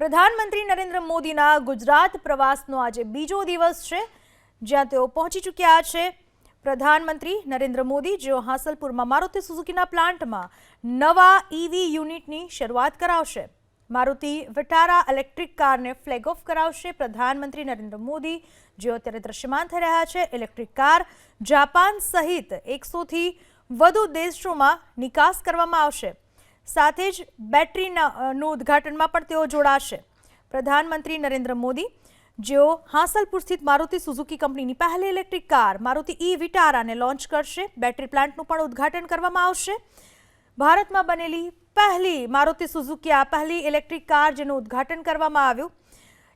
પ્રધાનમંત્રી નરેન્દ્ર મોદીના ગુજરાત પ્રવાસનો આજે બીજો દિવસ છે, જ્યાં તેઓ પહોંચી ચૂક્યા છે. પ્રધાનમંત્રી નરેન્દ્ર મોદી, જેઓ હાંસલપુરમાં મારુતિ સુઝુકીના પ્લાન્ટમાં નવા ઈવી યુનિટની શરૂઆત કરાવશે. મારુતિ વિટારા ઇલેક્ટ્રિક કારને ફ્લેગ ઓફ કરાવશે. પ્રધાનમંત્રી નરેન્દ્ર મોદી, જેઓ અત્યારે દ્રશ્યમાન થઈ રહ્યા છે, ઇલેક્ટ્રિક કાર જાપાન સહિત એકસોથી વધુ દેશોમાં નિકાસ કરવામાં આવશે. સાથે જ બેટરીના ઉદ્ઘાટનમાં પણ તેઓ જોડાશે. પ્રધાનમંત્રી નરેન્દ્ર મોદી, જેઓ હાંસલપુર સ્થિત મારુતિ સુઝુકી કંપનીની પહેલી ઇલેક્ટ્રિક કાર, મારુતિ ઈ વિટારાને લોન્ચ કરશે. બેટરી પ્લાન્ટનું પણ ઉદ્ઘાટન કરવામાં આવશે. ભારતમાં બનેલી પહેલી મારુતિ સુઝુકી, આ પહેલી ઇલેક્ટ્રિક કાર જેનું ઉદ્ઘાટન કરવામાં આવ્યું.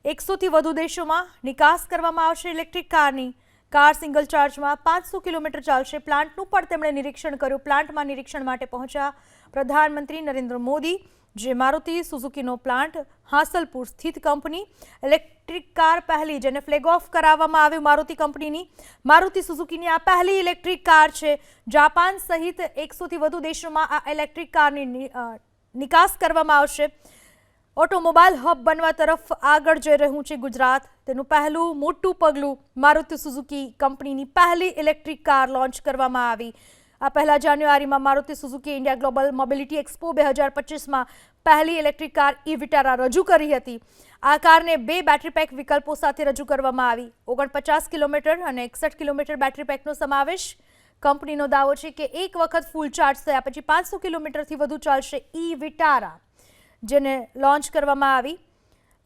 એકસોથી વધુ દેશોમાં નિકાસ કરવામાં આવશે ઇલેક્ટ્રિક કારની. કાર સિંગલ ચાર્જમાં પાંચસો કિલોમીટર ચાલશે. પ્લાન્ટનું પણ તેમણે નિરીક્ષણ કર્યું. પ્લાન્ટમાં નિરીક્ષણ માટે પહોંચ્યા પ્રધાનમંત્રી નરેન્દ્ર મોદી, જે મારુતિ સુઝુકીનો પ્લાન્ટ હાંસલપુર સ્થિત કંપની ઇલેક્ટ્રિક કાર પહેલી, જેને ફ્લેગ ઓફ કરાવવામાં આવ્યું મારુતિ કંપનીની. મારુતિ સુઝુકીની આ પહેલી ઇલેક્ટ્રિક કાર છે. જાપાન સહિત એકસોથી વધુ દેશોમાં આ ઇલેક્ટ્રિક કારની નિકાસ કરવામાં આવશે. ઓટોમોબાઈલ હબ બનવા તરફ આગળ જઈ રહ્યું છે ગુજરાત. તેનું પહેલું મોટું પગલું મારુતિ સુઝુકી કંપનીની પહેલી ઇલેક્ટ્રિક કાર લોન્ચ કરવામાં આવી. આ પહેલા જાન્યુઆરીમાં Maruti Suzuki India global mobility expo બે હજાર પચીસમાં પહેલી ઇલેક્ટ્રિક કાર ઈ વિટારા રજૂ કરી હતી. આ કારને બે બેટરી પેક વિકલ્પો સાથે રજૂ કરવામાં આવી. ઓગણપચાસ કિલોમીટર અને એકસઠ કિલોમીટર બેટરી પેકનો સમાવેશ. કંપનીનો દાવો છે કે એક વખત ફૂલ ચાર્જ થયા પછી પાંચસો કિલોમીટરથી વધુ ચાલશે ઈ વિટારા જેને લોન્ચ કરવામાં આવી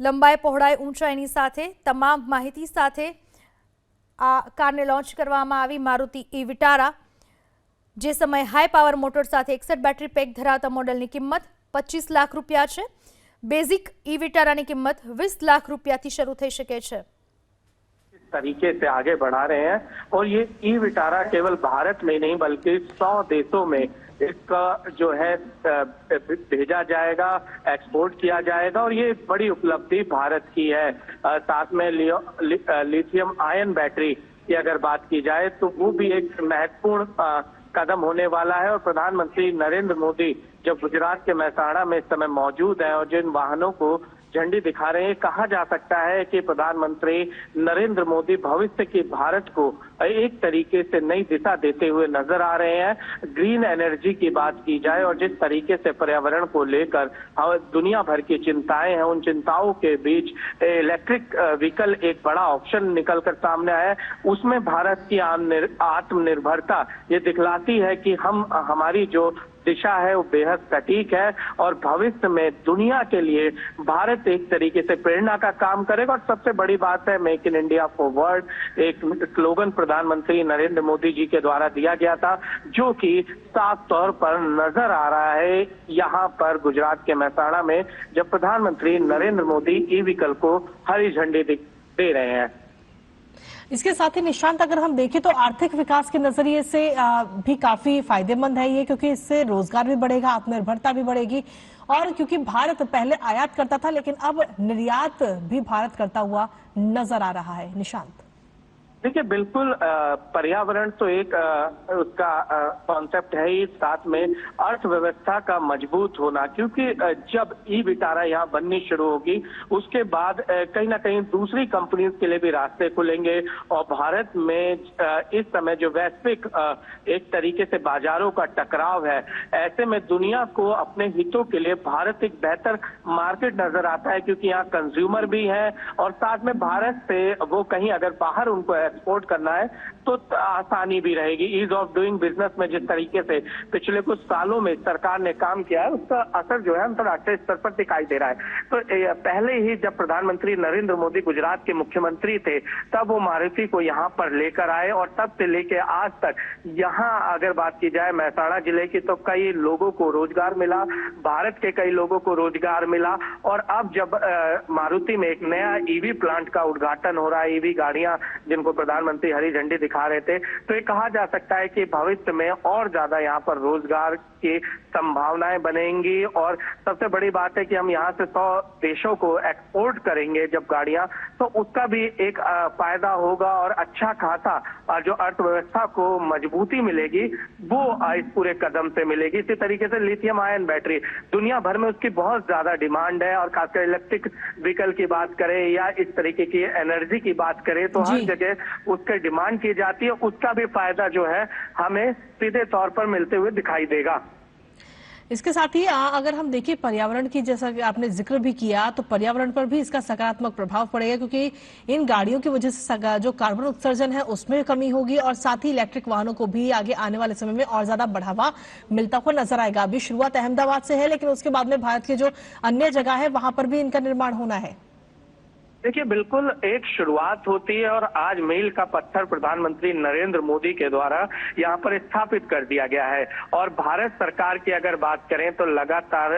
લંબાઈ પહોળાઈ ઊંચાઈની સાથે તમામ માહિતી સાથે આ કારને લોન્ચ કરવામાં આવી મારુતિ ઈ વિટારા જે સમયે હાઈ પાવર મોટર સાથે એકસઠ બેટરી પેક ધરાવતા મોડલની કિંમત પચીસ લાખ રૂપિયા છે બેઝિક ઈ વિટારાની કિંમત વીસ લાખ રૂપિયાથી શરૂ થઈ શકે છે इस तरीके से आगे बढ़ा रहे हैं और ये ई विटारा केवल भारत में नहीं बल्कि सौ देशों में इसका जो है भेजा जाएगा एक्सपोर्ट किया जाएगा और ये बड़ी उपलब्धि भारत की है। साथ में लि, लिथियम आयन बैटरी की अगर बात की जाए तो वो भी एक महत्वपूर्ण कदम होने वाला है और प्रधानमंत्री नरेंद्र मोदी जब गुजरात के महसाणा में इस समय मौजूद हैं और जिन वाहनों को झंडी दिखा रहे हैं कहा जा सकता है कि प्रधानमंत्री नरेंद्र मोदी भविष्य की भारत को एक तरीके से नई दिशा देते हुए नज़र आ रहे हैं। ग्रीन एनर्जी की बात की जाए और जिस तरीके से पर्यावरण को लेकर दुनिया भर की चिंताएँ हैं, उन चिंताओं के बीच इलेक्ट्रिक व्हीकल एक बड़ा ऑप्शन निकल कर सामने आया उसमें भारत की आत्मनिर्भरता ये दिखलाती है कि हम, हमारी जो दिशा है, वो बेहद सटीक है और भविष्य में दुनिया के लिए भारत एक तरीके से प्रेरणा का काम करेगा। और सबसे बड़ी बात है make in India for world एक स्लोगन प्रधानमंत्री नरेंद्र मोदी जी के द्वारा दिया गया था, जो कि साफ़ तौर पर नज़र आ रहा है यहाँ पर गुजरात के महसाणा में, जब प्रधानमंत्री नरेंद्र मोदी ई व्हीकल को हरी झंडी दे रहे हैं। इसके साथ ही निशांत, अगर हम देखें तो आर्थिक विकास के नज़रिए से भी काफ़ी फ़ायदेमंद है ये, क्योंकि इससे रोज़गार भी बढ़ेगा, आत्मनिर्भरता भी बढ़ेगी। और क्योंकि भारत पहले आयात करता था, लेकिन अब निर्यात भी भारत करता हुआ नज़र आ रहा है। निशांत। देखिए बिल्कुल पर्यावरण तो एक अ, उसका कॉन्सेप्ट है ही। साथ में अर्थव्यवस्था का मज़बूत होना क्योंकि जब ई विटारा यहाँ बननी शुरू होगी उसके बाद कहीं ना कहीं दूसरी कंपनीज़ के लिए भी रास्ते खुलेंगे। और भारत में इस समय जो वैश्विक एक तरीके से बाजारों का टकराव है ऐसे में दुनिया को अपने हितों के लिए भारत एक बेहतर मार्केट नज़र आता है क्योंकि यहाँ कंज्यूमर भी है। और साथ में भारत से वो कहीं अगर बाहर उनको एक्सपोर्ट करना है तो आसानी भी रहेगी। ईज ऑफ़ डूइंग बिज़नेस में जिस तरीके से पिछले कुछ सालों में सरकार ने काम किया है, उसका असर जो है अंतर्राष्ट्रीय स्तर पर दिखाई दे रहा है। तो पहले ही जब प्रधानमंत्री नरेंद्र मोदी गुजरात के मुख्यमंत्री थे, तब वो मारुति को यहाँ पर लेकर आए और तब से लेके आज तक यहाँ अगर बात की जाए महसाणा ज़िले की तो कई लोगों को रोज़गार मिला, भारत के कई लोगों को रोज़गार मिला और अब जब मारुति में एक नया ईवी प्लांट का उद्घाटन हो रहा है ईवी गाड़ियाँ जिनको प्रधानमंत्री हरी झंडी दिखा रहे थे। तो ये कहा जा सकता है कि भविष्य में और ज़्यादा यहाँ पर रोज़गार की संभावनाएँ बनेंगी और सबसे बड़ी बात है कि हम यहाँ से सौ देशों को एक्सपोर्ट करेंगे जब गाड़ियाँ तो उसका भी एक फ़ायदा होगा और अच्छा खासा जो अर्थव्यवस्था को मजबूती मिलेगी वो इस पूरे कदम से मिलेगी। इसी तरीके से लिथियम आयन बैटरी दुनिया भर में उसकी बहुत ज़्यादा डिमांड है और खासकर इलेक्ट्रिक व्हीकल की बात करें या इस तरीके की एनर्जी की बात करें तो हर जगह उसकी डिमांड की जाती है उसका भी फ़ायदा जो है हमें सीधे तौर पर मिलते हुए दिखाई देगा। इसके साथ ही आ, अगर हम देखिए पर्यावरण की जैसा कि आपने ज़िक्र भी किया तो पर्यावरण पर भी इसका सकारात्मक प्रभाव पड़ेगा क्योंकि इन गाड़ियों की वजह से जो कार्बन उत्सर्जन है उसमें कमी होगी और साथ ही इलेक्ट्रिक वाहनों को भी आगे आने वाले समय में और ज़्यादा बढ़ावा मिलता हुआ नज़र आएगा। अभी शुरुआत अहमदाबाद से है लेकिन उसके बाद में भारत के जो अन्य जगह है वहाँ पर भी इनका निर्माण होना है। देखिए बिल्कुल एक शुरुआत होती है और आज मील का पत्थर प्रधानमंत्री नरेंद्र मोदी के द्वारा यहाँ पर स्थापित कर दिया गया है। और भारत सरकार की अगर बात करें तो लगातार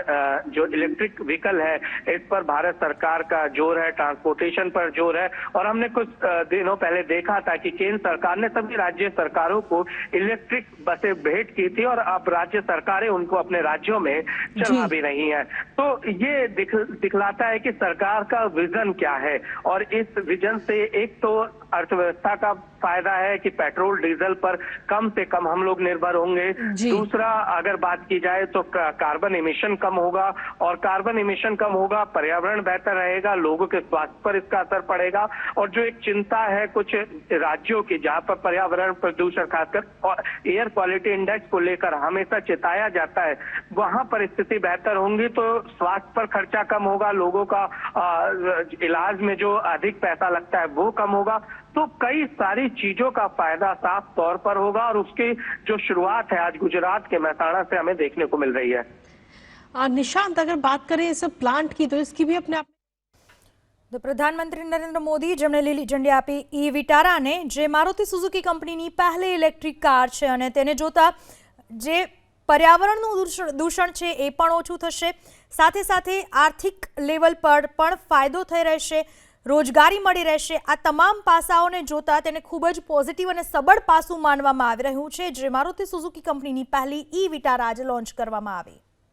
जो इलेक्ट्रिक व्हीकल है इस पर भारत सरकार का ज़ोर है ट्रांसपोर्टेशन पर ज़ोर है। और हमने कुछ दिनों पहले देखा था कि केंद्र सरकार ने सभी राज्य सरकारों को इलेक्ट्रिक बसें भेंट की थी और अब राज्य सरकारें उनको अपने राज्यों में चला भी नहीं है। तो ये दिख, दिखलाता है कि सरकार का विजन क्या है। और इस विजन से एक तो अर्थव्यवस्था का फ़ायदा है कि पेट्रोल डीजल पर कम से कम हम लोग निर्भर होंगे। दूसरा अगर बात की जाए तो कार्बन इमिशन कम होगा और कार्बन इमिशन कम होगा पर्यावरण बेहतर रहेगा लोगों के स्वास्थ्य पर इसका असर पड़ेगा और जो एक चिंता है कुछ राज्यों की जहाँ पर पर्यावरण प्रदूषण खासकर और एयर क्वालिटी इंडेक्स को लेकर हमेशा चिताया जाता है वहाँ पर स्थिति बेहतर होंगी तो स्वास्थ्य पर खर्चा कम होगा लोगों का आ, इलाज में जो अधिक पैसा लगता है वो कम होगा तो कई सारी चीजों का फायदा साफ तौर पर होगा और उसकी जो शुरुआत है आज गुजरात के मेहसाणा से हमें देखने को मिल रही है आ, निशांत अगर बात करें इस प्लांट की तो इसकी भी अपने आप તો પ્રધાનમંત્રી નરેન્દ્ર મોદી જેમણે લીલી ઝંડી આપી ઈ વિટારાને જે મારુતિ સુઝુકી કંપનીની પહેલી ઇલેક્ટ્રિક કાર છે અને તેને જોતા જે પર્યાવરણનું દૂષણ દૂષણ છે એ પણ ઓછું થશે સાથે સાથે આર્થિક લેવલ પર પણ ફાયદો થઈ રહેશે રોજગારી મળી રહેશે. આ તમામ પાસાઓને જોતા તેને ખૂબ જ પોઝિટિવ અને સબળ પાસું માનવામાં આવી રહ્યું છે, જે મારુતિ સુઝુકી કંપનીની પહેલી ઈ વિટાર આજે લોન્ચ કરવામાં આવી.